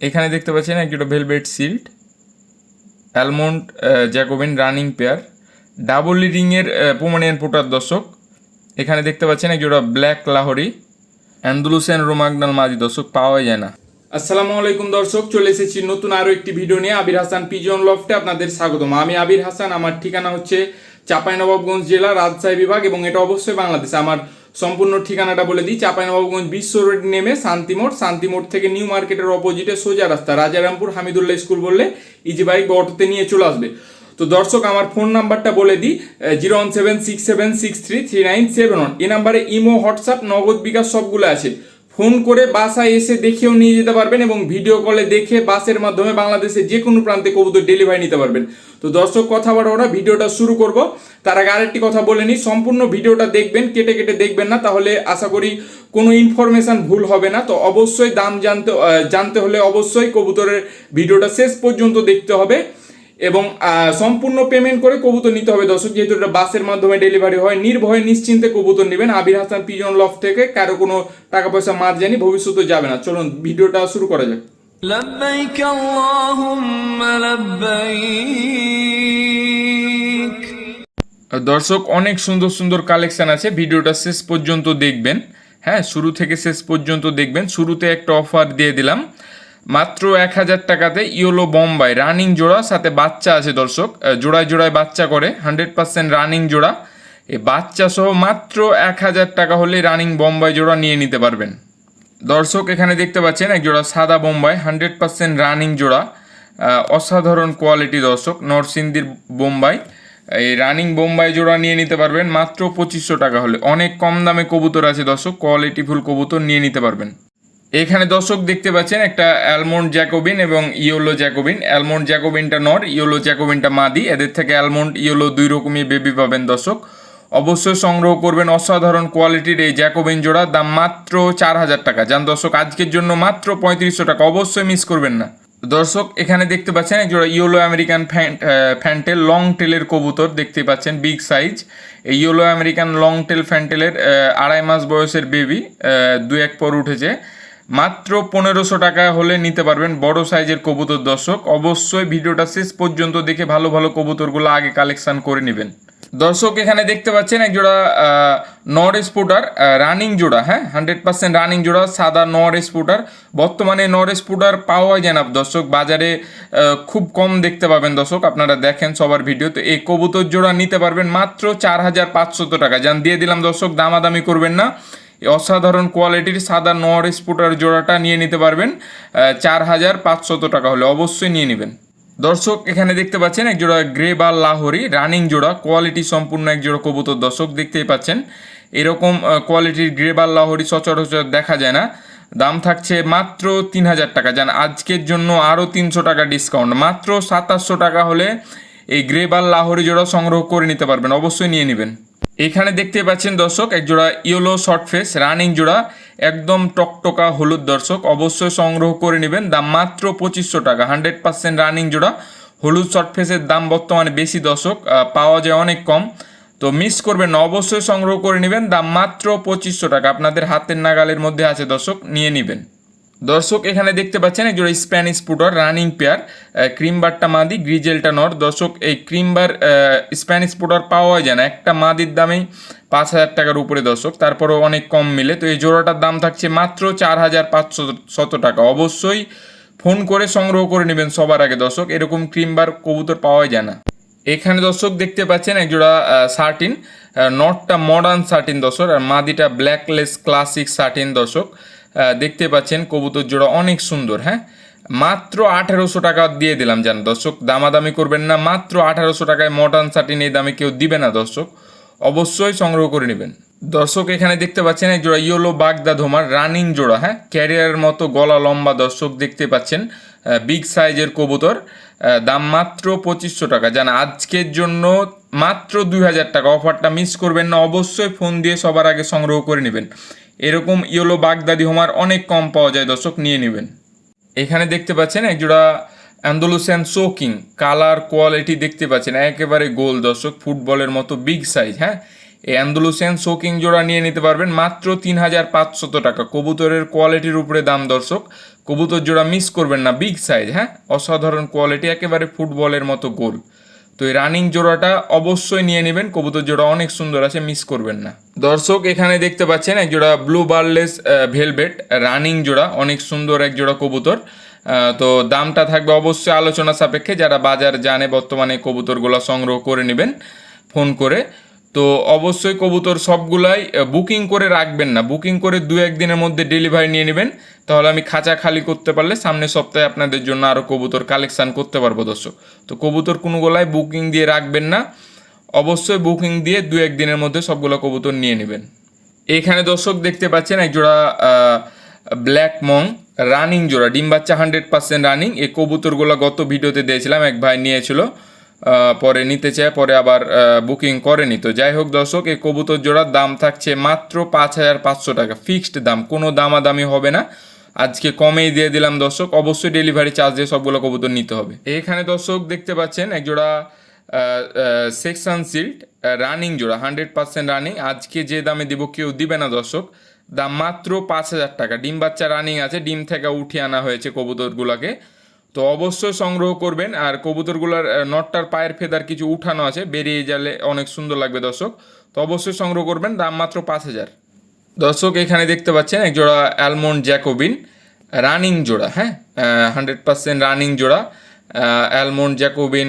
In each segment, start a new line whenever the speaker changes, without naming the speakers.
এখানে দেখতে পাচ্ছেন একটা velvet shield almond Jacobin running pair double লিডিংয়ের Pomeranian pouter দর্শক। এখানে দেখতে পাচ্ছেন একটা ব্ল্যাক লাহরি অ্যান্ডুলুসিয়ান রোমাগনাল মাদি দর্শক পাওয়া যায় না। আসসালামু আলাইকুম দর্শক, চলে এসেছি নতুন আরও একটি ভিডিও নিয়ে। আবির হাসান পিজন লফটে আপনাদের স্বাগতম। আমি আবির হাসান, আমার ঠিকানা হচ্ছে চাঁপাইনবাবগঞ্জ জেলা রাজশাহী বিভাগ এবং এটা অবশ্যই বাংলাদেশে। আমার সম্পূর্ণ ঠিকানাটা বলে দিই, চাঁপাইনবাবগঞ্জ বিশ্ব রোড নেমে শান্তিমোড় শান্তিমোড় থেকে নিউ মার্কেটের অপোজিটে সোজা রাস্তা, রাজারামপুর হামিদুল্লাহ স্কুল বললে ইজি বাইক বা অটোতে নিয়ে চলে আসবে। তো দর্শক, আমার ফোন নাম্বারটা বলে দিই zero one seven six seven six three three nine seven one এই নাম্বারে ইমো, হোয়াটসঅ্যাপ, নগদ বিকাশ সবগুলো আছে। ফোন করে বাসায় এসে দেখেও নিয়ে যেতে পারবেন এবং ভিডিও কলে দেখে বাসের মাধ্যমে বাংলাদেশে যে কোনো প্রান্তে কবুতর ডেলিভারি নিতে পারবেন। তো দর্শক, কথা না ভিডিওটা শুরু করব। তার আগে আরেকটি কথা বলে নিই সম্পূর্ণ ভিডিওটা দেখবেন কেটে কেটে দেখবেন না তাহলে আশা করি কোনো ইনফরমেশন ভুল হবে না তো অবশ্যই দাম জানতে আহ, জানতে হলে অবশ্যই কবুতরের ভিডিওটা শেষ পর্যন্ত দেখতে হবে এবং আহ, সম্পূর্ণ পেমেন্ট করে কবুতর নিতে হবে দর্শক যেহেতু এটা বাসের মাধ্যমে ডেলিভারি হয় নির্ভয়ে নিশ্চিন্তে কবুতর নেবেন আবির হাসান পিজন লফ থেকে কারো কোনো টাকা পয়সা মার জানি ভবিষ্যতে যাবে না চলুন ভিডিওটা শুরু করা যাক
لبيك اللهم لبيك
দর্শক, অনেক সুন্দর সুন্দর কালেকশান আছে। ভিডিওটা শেষ পর্যন্ত দেখবেন। হ্যাঁ শুরু থেকে শেষ পর্যন্ত দেখবেন। শুরুতে একটা অফার দিয়ে দিলাম। মাত্র এক হাজার টাকাতে ইয়োলো বোম্বাই রানিং জোড়া, সাথে বাচ্চা আছে দর্শক। জোড়ায় জোড়ায় বাচ্চা করে হান্ড্রেড পার্সেন্ট রানিং জোড়া। এই বাচ্চা সহ মাত্র এক হাজার টাকা হলে রানিং বোম্বাই জোড়া নিয়ে নিতে পারবেন। দর্শক, এখানে দেখতে পাচ্ছেন, এক জোড়া সাদা বোম্বাই হান্ড্রেড পার্সেন্ট রানিং জোড়া। অসাধারণ কোয়ালিটি দর্শক, নরসিংদীর বোম্বাই। এই রানিং বোম্বাই জোড়া নিয়ে নিতে পারবেন, মাত্র পঁচিশশো টাকা হলে। অনেক কম দামে কবুতর আছে দর্শক কোয়ালিটিফুল কবুতর নিয়ে নিতে পারবেন। এখানে দর্শক দেখতে পাচ্ছেন একটা অ্যালমন্ড জ্যাকোবিন এবং ইয়োলো জ্যাকোবিন অ্যালমন্ড জ্যাকোবিনটা নর ইয়োলো জ্যাকোবিনটা মাদি। এদের থেকে অ্যালমন্ড ইয়োলো দুই রকমই বেবি পাবেন দর্শক। অবশ্যই সংগ্রহ করবেন অসাধারণ কোয়ালিটির এই জ্যাকোবিন জোড়া, দাম মাত্র চার হাজার টাকা। যান দর্শক, আজকের জন্য মাত্র পঁয়ত্রিশশো টাকা। অবশ্যই মিস করবেন না। দর্শক, এখানে দেখতে পাচ্ছেন এক জোড়া ইয়েলো আমেরিকান ফ্যান্টেল লং টেলের কবুতর দেখতে পাচ্ছেন বিগ সাইজ এই ইয়েলো আমেরিকান লং টেল ফ্যান্টেলের আড়াই মাস বয়সের বেবি দু এক পর উঠেছে। মাত্র পনেরোশো টাকা হলে নিতে পারবেন বড় সাইজের কবুতর দর্শক। অবশ্যই ভিডিওটা শেষ পর্যন্ত দেখে ভালো ভালো কবুতরগুলো আগে কালেকশন করে নেবেন। দর্শক এখানে দেখতে পাচ্ছেন এক জোড়া নর স্পুটার রানিং জোড়া হ্যাঁ? হান্ড্রেড পার্সেন্ট রানিং জোড়া, সাদা নর স্পুটার। বর্তমানে নর স্পুটার পাওয়া যায় না। দর্শক, বাজারে খুব কম দেখতে পাবেন দর্শক। আপনারা দেখেন সবার ভিডিও। তো এই কবুতর জোড়া নিতে পারবেন মাত্র চার হাজার পাঁচশত টাকা। যান, দিয়ে দিলাম দর্শক, দামাদামি করবেন না। অসাধারণ কোয়ালিটির সাদা নর স্পুটার জোড়াটা নিয়ে নিতে পারবেন চার হাজার পাঁচশত টাকা হলে অবশ্যই নিয়ে নেবেন। দর্শক, এখানে দেখতে পাচ্ছেন এক জোড়া গ্রে বা লাহোরি, রানিং জোড়া, কোয়ালিটি সম্পূর্ণ এক জোড়া কবুতর দর্শক দেখতেই পাচ্ছেন। এরকম কোয়ালিটির গ্রে বা লাহোরি সচরাচর দেখা যায় না। দাম থাকছে মাত্র তিন হাজার টাকা। যান, আজকের জন্য আরও তিনশো টাকা ডিসকাউন্ট। মাত্র সাতাশশো টাকা হলে এই গ্রে বা লাহোরি জোড়া সংগ্রহ করে নিতে পারবেন। অবশ্যই নিয়ে নেবেন। এখানে দেখতে পাচ্ছেন দর্শক, এক জোড়া ইয়েলো শর্ট ফেস রানিং জোড়া, একদম টকটকা হলুদ দর্শক। অবশ্যই সংগ্রহ করে নেবেন। দাম মাত্র পঁচিশশো টাকা। হান্ড্রেড পার্সেন্ট রানিং জোড়া। হলুদ শর্ট ফেসের দাম বর্তমানে বেশি দর্শক পাওয়া যায় অনেক কম। তো মিস করবেন না, অবশ্যই সংগ্রহ করে নেবেন। দাম মাত্র পঁচিশশো টাকা। আপনাদের হাতের নাগালের মধ্যে আছে দর্শক, নিয়ে নেবেন। দর্শক, এখানে দেখতে পাচ্ছেন একজন স্প্যানিশ পুটার রানিং পেয়ার ক্রিমবারটা মাদি গ্রিজেলটা নর। দর্শক, এই ক্রিমবার স্প্যানিশ পুটার পাওয়া যায় না। একটা মাদির দামেই পাঁচ হাজার টাকার উপরে দর্শক, তারপরেও অনেক কম মিলে। তো এই জোড়াটার দাম থাকছে মাত্র চার হাজার পাঁচশো শত টাকা। অবশ্যই ফোন করে সংগ্রহ করে নেবেন সবার আগে দর্শক, এরকম ক্রিমবার কবুতর পাওয়া যায় না। এখানে দর্শক দেখতে পাচ্ছেন একজোড়া শার্টিন নটটা মডার্ন শার্টিন দর্শক, আর মাদিটা ব্ল্যাকলেস ক্লাসিক শার্টিন দর্শক। দেখতে পাচ্ছেন কবুতর জোড়া অনেক সুন্দর হ্যাঁ? মাত্র আঠারোশো টাকা দিয়ে দিলাম জান দর্শক, দামাদামি করবেন না, মাত্র আঠারোশো টাকায় মডার্ন শার্টিন এই দামে কেউ দিবে না দর্শক, অবশ্যই সংগ্রহ করে নেবেন। দর্শক, এখানে দেখতে পাচ্ছেন এক জোড়া ইয়েলো বাগদা ধোমার রানিং জোড়া হ্যাঁ? ক্যারিয়ারের মতো, গলা লম্বা দর্শক দেখতে পাচ্ছেন বিগ সাইজের কবুতর দাম মাত্র পঁচিশশো টাকা। জান আজকের জন্য মাত্র দুই হাজার টাকা। অফারটা মিস করবেন না, অবশ্যই ফোন দিয়ে সবার আগে সংগ্রহ করে নেবেন। এরকম ইয়েলো বাগদাদি হোমার অনেক কম পাওয়া যায়, দর্শক, নিয়ে নেবেন। এখানে দেখতে পাচ্ছেন একজোড়া অ্যান্ডোলুসিয়ান সোকিং কালার কোয়ালিটি দেখতে পাচ্ছেন, একেবারে গোল, দর্শক, ফুটবলের মতো বিগ সাইজ হ্যাঁ? এই অ্যান্ডালুসিয়ান শোকিং জোড়া নিয়ে নিতে পারবেন মাত্র তিন হাজার পাঁচশত টাকা। কবুতরের কোয়ালিটির উপরে দাম, দর্শক, কবুতর জোড়া মিস করবেন না, বিগ সাইজ হ্যাঁ? অসাধারণ কোয়ালিটি, একেবারে ফুটবলের মতো গোল। তো এই রানিং জোড়াটা অবশ্যই নিয়ে নেবেন। কবুতর জোড়া অনেক সুন্দর আছে মিস করবেন না। দর্শক, এখানে দেখতে পাচ্ছেন এক জোড়া ব্লু বার্লেস ভেলভেট রানিং জোড়া, অনেক সুন্দর এক জোড়া কবুতর। তো দামটা থাকবে অবশ্যই আলোচনা সাপেক্ষে, যারা বাজার জানে বর্তমানে কবুতরগুলো সংগ্রহ করে নেবেন, ফোন করে। তো অবশ্যই কবুতর সবগুলাই বুকিং করে রাখবেন না। বুকিং করে দু একদিনের মধ্যে ডেলিভারি নিয়ে নেবেন। তাহলে আমি খাঁচা খালি করতে পারলে সামনের সপ্তাহে আপনাদের জন্য আরও কবুতর কালেকশান করতে পারব দর্শক। তো কবুতর কোনো কোনোগুলাই বুকিং দিয়ে রাখবেন না। অবশ্যই বুকিং দিয়ে দু একদিনের মধ্যে সবগুলো কবুতর নিয়ে নেবেন। এখানে দর্শক দেখতে পাচ্ছেন, এক জোড়া ব্ল্যাক মং রানিং জোড়া। ডিম বাচ্চা হান্ড্রেড পার্সেন্ট রানিং এই কবুতরগুলো গত ভিডিওতে দিয়েছিলাম, এক ভাই নিয়েছিল। পরে নিতে চায়, পরে আবার বুকিং করেনি। তো যাই হোক দর্শক, এই কবুতর জোড়ার দাম থাকছে মাত্র পাঁচ হাজার পাঁচশো টাকা। ফিক্সড দাম, কোনো দামাদামি হবে না। আজকে কমেই দিয়ে দিলাম দর্শক, অবশ্যই ডেলিভারি চার্জ দিয়ে সবগুলো কবুতর নিতে হবে। এখানে দর্শক দেখতে পাচ্ছেন, এক জোড়া সেকশন সিল্ড রানিং জোড়া হান্ড্রেড পার্সেন্ট রানিং আজকে যে দামে দিব কেউ দিবে না দর্শক, দাম মাত্র পাঁচ হাজার টাকা। ডিম বাচ্চা রানিং আছে, ডিম থেকে উঠিয়ে আনা হয়েছে কবুতরগুলোকে। তো অবশ্যই সংগ্রহ করবেন। আর কবুতরগুলার নটটার পায়ের ফেদার কিছু উঠানো আছে, বেরিয়ে গেলে অনেক সুন্দর লাগবে দর্শক। তো অবশ্যই সংগ্রহ করবেন, দাম মাত্র পাঁচ হাজার। দর্শক, এখানে দেখতে পাচ্ছেন, এক জোড়া অ্যালমন্ড জ্যাকোবিন, রানিং জোড়া হ্যাঁ? হান্ড্রেড পার্সেন্ট রানিং জোড়া অ্যালমন্ড জ্যাকোবিন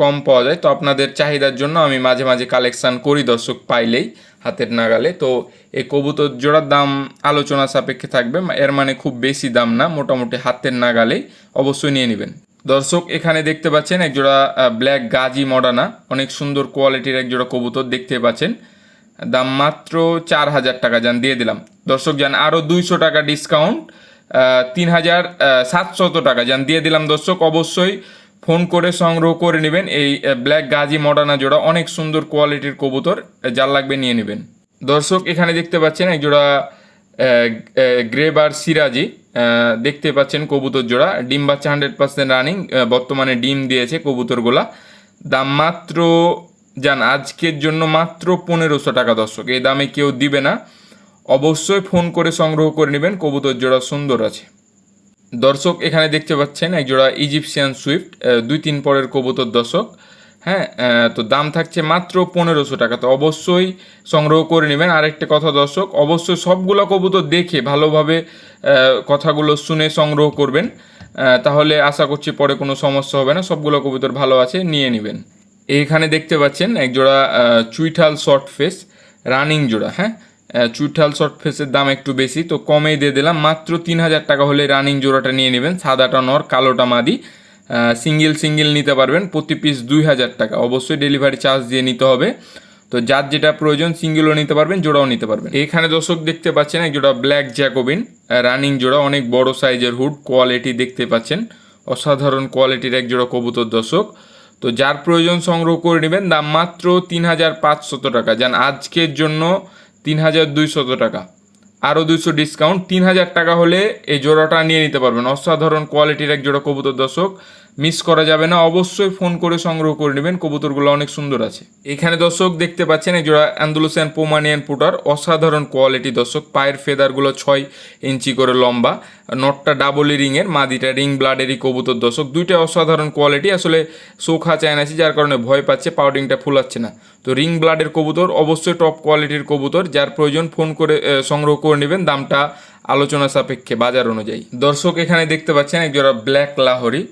কম পাওয়া যায়। তো আপনাদের চাহিদার জন্য আমি মাঝে মাঝে কালেকশান করি দর্শক পাইলেই। হাতের নাগালে। তো এই কবুতর জোড়ার দাম আলোচনা সাপেক্ষে থাকবে এর মানে খুব বেশি দাম না, মোটামুটি হাতের নাগালেই অবশ্যই নিয়ে নেবেন। দর্শক, এখানে দেখতে পাচ্ছেন এক জোড়া ব্ল্যাক গাজি মডানা, অনেক সুন্দর কোয়ালিটির এক জোড়া কবুতর দেখতে পাচ্ছেন। দাম মাত্র চার হাজার টাকা যান দিয়ে দিলাম। দর্শক যান আরও দুইশো টাকা ডিসকাউন্ট তিন হাজার সাতশত টাকা যান দিয়ে দিলাম দর্শক। অবশ্যই ফোন করে সংগ্রহ করে নেবেন। এই ব্ল্যাক গাজি মডার্না জোড়া অনেক সুন্দর কোয়ালিটির কবুতর যার লাগবে নিয়ে নেবেন। দর্শক, এখানে দেখতে পাচ্ছেন এক জোড়া গ্রেবার সিরাজি দেখতে পাচ্ছেন কবুতর জোড়া। ডিম বাচ্চা হান্ড্রেড পার্সেন্ট রানিং বর্তমানে ডিম দিয়েছে কবুতরগুলা। দাম মাত্র যান আজকের জন্য মাত্র পনেরোশো টাকা দর্শক, এই দামে কেউ দিবে না। অবশ্যই ফোন করে সংগ্রহ করে নেবেন, কবুতর জোড়া সুন্দর আছে। দর্শক এখানে দেখতে পাচ্ছেন এক জোড়া ইজিপশিয়ান সুইফট দুই তিন পরের কবুতর দর্শক। হ্যাঁ তো দাম থাকছে মাত্র পনেরোশো টাকা। তো অবশ্যই সংগ্রহ করে নেবেন। আরেকটা কথা দর্শক, অবশ্যই সবগুলো কবুতর দেখে ভালোভাবে কথাগুলো শুনে সংগ্রহ করবেন। তাহলে আশা করছি পরে কোনো সমস্যা হবে না। সবগুলো কবুতর ভালো আছে, নিয়ে নেবেন। এখানে দেখতে পাচ্ছেন এক জোড়া চুইঠাল শর্ট ফেস, রানিং জোড়া। হ্যাঁ আহ, চুইঠাল শর্ট ফেসের দাম একটু বেশি তো কমেই দিয়ে দিলাম। মাত্র তিন হাজার টাকা হলে রানিং জোড়াটা নিয়ে নেবেন। সাদাটা নর কালোটা মাদি। সিঙ্গেল সিঙ্গেল নিতে পারবেন। প্রতি পিস দুই হাজার টাকা। অবশ্যই ডেলিভারি চার্জ দিয়ে নিতে হবে। তো যার যেটা প্রয়োজন সিঙ্গেলও নিতে পারবেন জোড়াও নিতে পারবেন। এখানে দর্শক দেখতে পাচ্ছেন এক জোড়া ব্ল্যাক জ্যাকোবিন রানিং জোড়া অনেক বড় সাইজের হুড কোয়ালিটি দেখতে পাচ্ছেন। অসাধারণ কোয়ালিটির এক জোড়া কবুতর দর্শক। তো যার প্রয়োজন সংগ্রহ করে নেবেন দাম মাত্র তিন হাজার পাঁচশত টাকা। যান আজকের জন্য তিন হাজার দুইশত টাকা। আরও দুইশো ডিসকাউন্ট তিন হাজার টাকা হলে এই জোড়াটা নিয়ে নিতে পারবেন। অসাধারণ কোয়ালিটির এক জোড়া কবুতর দর্শক। মিস করা যাবে না, অবশ্যই ফোন করে সংগ্রহ করে নেবেন, কবুতরগুলো অনেক সুন্দর আছে। এখানে দর্শক দেখতে পাচ্ছেন, এই জোড়া অ্যান্ডালুসিয়ান পোমানিয়ান পুটার, অসাধারণ কোয়ালিটি দর্শক, পায়ের ফেদারগুলো ছয় ইঞ্চি করে লম্বা, নটটা ডাবল রিংয়ের মাদিটা রিং ব্লাডেরই কবুতর দর্শক দুইটা অসাধারণ কোয়ালিটি আসলে চোখা চায় নাছি যার কারণে ভয় পাচ্ছে পাউডিংটা ফুলাচ্ছে না। তো রিং ব্লাডের কবুতর, অবশ্যই টপ কোয়ালিটির কবুতর, যার প্রয়োজন ফোন করে সংগ্রহ করে নেবেন, দামটা আলোচনা সাপেক্ষে বাজার অনুযায়ী। দর্শক এখানে দেখতে পাচ্ছেন একজোড়া ব্ল্যাক লাহরি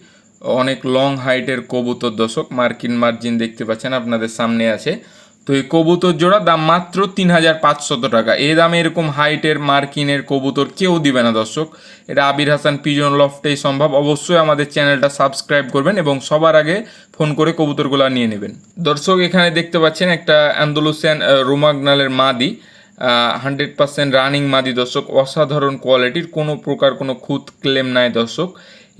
অনেক লং হাইটের কবুতর দর্শক, মার্কিন মার্জিন দেখতে পাচ্ছেন, আপনাদের সামনে আছে। তো এই কবুতর জোড়া দাম মাত্র তিন হাজার পাঁচশত টাকা। এই দামে এরকম হাইটের মার্কিনের কবুতর কেউ দিবে না দর্শক। এটা আবির হাসান পিজন লফটেই সম্ভব। অবশ্যই আমাদের চ্যানেলটা সাবস্ক্রাইব করবেন এবং সবার আগে ফোন করে কবুতরগুলো নিয়ে নেবেন। দর্শক, এখানে দেখতে পাচ্ছেন একটা অ্যান্ডোলুসিয়ান রুমাগনালের মাদি হান্ড্রেড পার্সেন্ট রানিং মাদি দর্শক। অসাধারণ কোয়ালিটির কোনো প্রকার কোনো খুঁত ক্লেম নাই দর্শক।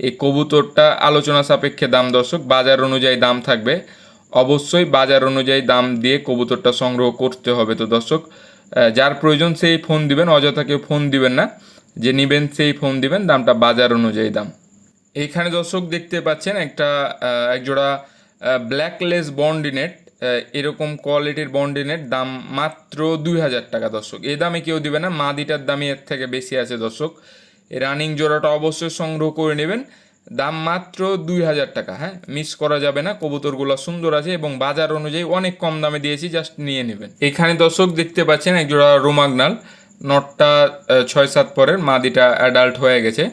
এই কবুতরটা আলোচনা সাপেক্ষে দাম দর্শক, বাজার অনুযায়ী দাম থাকবে। অবশ্যই বাজার অনুযায়ী দাম দিয়ে কবুতরটা সংগ্রহ করতে হবে তো দর্শক। যার প্রয়োজন সেই ফোন দিবেন, অযথা কেউ ফোন দিবেন না। যে নিবেন সেই ফোন দিবেন, দামটা বাজার অনুযায়ী দাম। এইখানে দর্শক দেখতে পাচ্ছেন একটা একজোড়া ব্ল্যাকলেস বন্ডিনেট এরকম কোয়ালিটির বন্ডিনের দাম মাত্র দুই হাজার টাকা দর্শক। এই দামে কেউ দিবে না, মাদিটার দামই এর থেকে বেশি আছে দর্শক। রানিং জোড়াটা অবশ্যই সংগ্রহ করে নেবেন। দাম মাত্র দুই হাজার টাকা হ্যাঁ? মিস করা যাবে না কবুতরগুলো সুন্দর আছে এবং বাজার অনুযায়ী অনেক কম দামে দিয়েছি জাস্ট নিয়ে নেবেন। এখানে দর্শক দেখতে পাচ্ছেন এক জোড়া রোমাগনাল নটটা ছয় সাত পরের মাদিটা অ্যাডাল্ট হয়ে গেছে।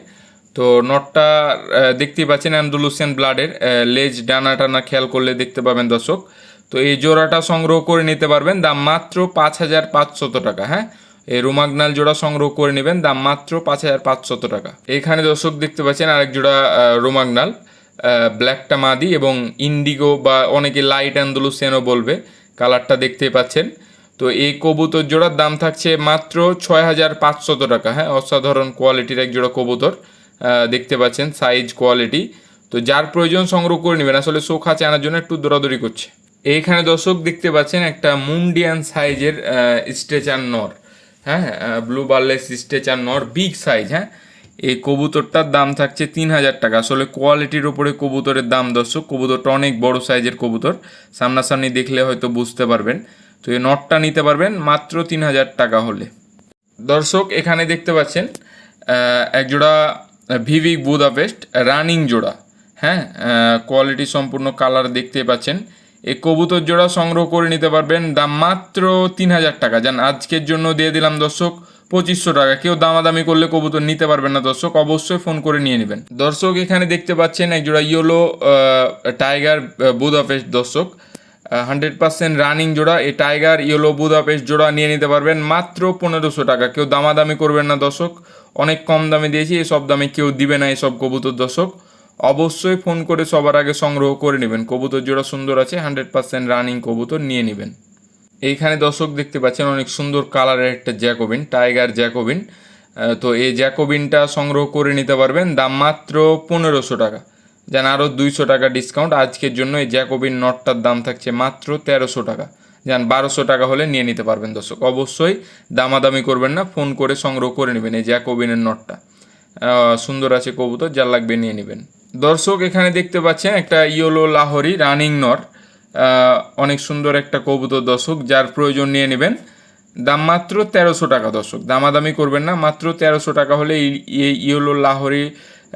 তো নটটা আহ, দেখতেই পাচ্ছেন অ্যান্ডুলুসিয়ান ব্লাডের লেজ ডানা টানা খেয়াল করলে দেখতে পাবেন দর্শক। তো এই জোড়াটা সংগ্রহ করে নিতে পারবেন দাম মাত্র পাঁচ হাজার পাঁচশত টাকা হ্যাঁ? রোমাগনাল জোড়া সংগ্রহ করে নেবেন, দাম মাত্র পাঁচ হাজার পাঁচশত টাকা। এখানে দর্শক দেখতে পাচ্ছেন আরেক জোড়া রোমাগনাল ব্ল্যাকটা মাদি এবং ইন্ডিগো বা অনেকে লাইট অ্যান্ডুলুসিয়ানও বলবে, কালারটা দেখতেই পাচ্ছেন। তো এই কবুতর জোড়ার দাম থাকছে মাত্র ছয় হাজার পাঁচশত টাকা। হ্যাঁ অসাধারণ কোয়ালিটির এক জোড়া কবুতর দেখতে পাচ্ছেন, সাইজ, কোয়ালিটি। তো যার প্রয়োজন সংগ্রহ করে নেবেন, আসলে শোক আছে আনার জন্য একটু দৌড়াদৌড়ি করছে। এইখানে দর্শক দেখতে পাচ্ছেন একটা মুন্ডিয়ান সাইজের স্ট্রেচার নর। হ্যাঁ ব্লু বার্লেস স্ট্রেচার নর বিগ সাইজ হ্যাঁ? এই কবুতরটার দাম থাকছে তিন হাজার টাকা। আসলে কোয়ালিটির ওপরে কবুতরের দাম দর্শক কবুতরটা অনেক বড় সাইজের কবুতর। সামনাসামনি দেখলে হয়তো বুঝতে পারবেন। তো এই নটটা নিতে পারবেন মাত্র তিন হাজার টাকা হলে। দর্শক এখানে দেখতে পাচ্ছেন আহ, এক জোড়া ভিভিক বুদাপেস্ট রানিং জোড়া। হ্যাঁ কোয়ালিটি সম্পূর্ণ কালার দেখতে পাচ্ছেন। এই কবুতর জোড়া সংগ্রহ করে নিতে পারবেন। দাম মাত্র তিন হাজার টাকা। যান, আজকের জন্য দিয়ে দিলাম দর্শক পঁচিশশো টাকা। কেউ দামাদামি করলে কবুতর নিতে পারবেন না দর্শক, অবশ্যই ফোন করে নিয়ে নেবেন। দর্শক, এখানে দেখতে পাচ্ছেন এক জোড়া ইয়েলো টাইগার বুদাপেস্ট দর্শক। হান্ড্রেড পার্সেন্ট রানিং জোড়া। এই টাইগার, ইয়েলো, বুদাপেস্ট জোড়া নিয়ে নিতে পারবেন মাত্র পনেরোশো টাকা। কেউ দামাদামি করবেন না দর্শক। অনেক কম দামে দিয়েছি, এসব দামে কেউ দিবে না এসব কবুতর দর্শক। অবশ্যই ফোন করে সবার আগে সংগ্রহ করে নেবেন। কবুতর জোড়া সুন্দর আছে হান্ড্রেড পার্সেন্ট রানিং কবুতর নিয়ে নেবেন। এইখানে দর্শক দেখতে পাচ্ছেন, অনেক সুন্দর কালারের একটা জ্যাকোবিন টাইগার জ্যাকোবিন। তো এই জ্যাকোবিনটা সংগ্রহ করে নিতে পারবেন, দাম মাত্র পনেরোশো টাকা। যেন আরও দুইশো টাকা ডিসকাউন্ট আজকের জন্য এই জ্যাকোবিন নটটার দাম থাকছে মাত্র তেরোশো টাকা। যান বারোশো টাকা হলে নিয়ে নিতে পারবেন দর্শক। অবশ্যই দামাদামি করবেন না, ফোন করে সংগ্রহ করে নেবেন এই জ্যাকোবিনের নটটা। সুন্দর আছে কবুতর, যার লাগবে নিয়ে নেবেন। দর্শক এখানে দেখতে পাচ্ছেন একটা ইয়োলো লাহরি রানিং নর। অনেক সুন্দর একটা কবুতর দর্শক, যার প্রয়োজন নিয়ে নেবেন। দাম মাত্র তেরোশো টাকা দর্শক। দামাদামি করবেন না, মাত্র তেরোশো টাকা হলে এই ইয়েলো লাহোরি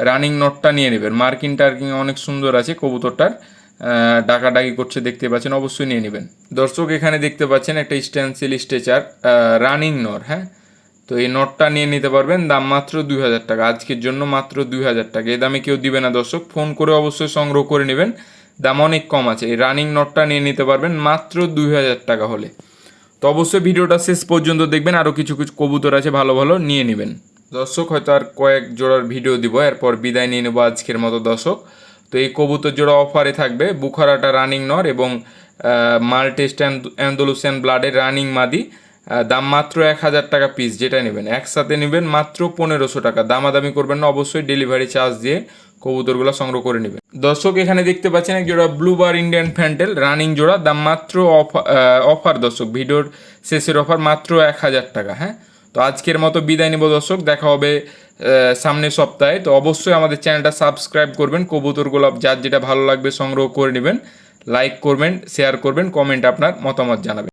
রানিং নটটা নিয়ে নেবেন। মার্কিং টার্কিং অনেক সুন্দর আছে কবুতরটার। ডাকাডাকি করছে দেখতে পাচ্ছেন, অবশ্যই নিয়ে নেবেন। দর্শক এখানে দেখতে পাচ্ছেন একটা স্ট্যান্সিল স্ট্রেচার রানিং নর হ্যাঁ? তো এই নটটা নিয়ে নিতে পারবেন, দাম মাত্র দুই হাজার টাকা। আজকের জন্য মাত্র দুই হাজার টাকা। এই দামে কেউ দিবে না দর্শক, ফোন করে অবশ্যই সংগ্রহ করে নেবেন। দাম অনেক কম আছে। এই রানিং নটটা নিয়ে নিতে পারবেন মাত্র দুই হাজার টাকা হলে। তো অবশ্যই ভিডিওটা শেষ পর্যন্ত দেখবেন আরও কিছু কিছু কবুতর আছে ভালো ভালো, নিয়ে নেবেন। দর্শক, হয়তো আর কয়েক জোড়ার ভিডিও দিব, এরপর বিদায় নিয়ে নেব আজকের মতো দর্শক। তো এই কবুতর জোড়া অফারে থাকবে, বুখারাটা রানিং নর এবং মাল্টেস্ট অ্যান্ডোলুসিয়ান ব্লাডের রানিং মাদি। দাম মাত্র এক হাজার টাকা পিস যেটা নেবেন। একসাথে নেবেন মাত্র পনেরোশো টাকা। দামাদামি করবেন না, অবশ্যই ডেলিভারি চার্জ দিয়ে কবুতরগুলো সংগ্রহ করে নেবেন। দর্শক, এখানে দেখতে পাচ্ছেন এক জোড়া blue bar Indian fantail running জোড়া, দাম মাত্র অফার দর্শক, ভিডিওর শেষের অফার মাত্র এক হাজার টাকা হ্যাঁ? তো আজকের মতো বিদায় নিব দর্শক, দেখা হবে সামনের সপ্তাহে। তো অবশ্যই আমাদের চ্যানেলটা সাবস্ক্রাইব করবেন কবুতরগুলো যার যেটা ভালো লাগবে সংগ্রহ করে নেবেন। লাইক করবেন শেয়ার করবেন কমেন্ট আপনার মতামত জানাবেন।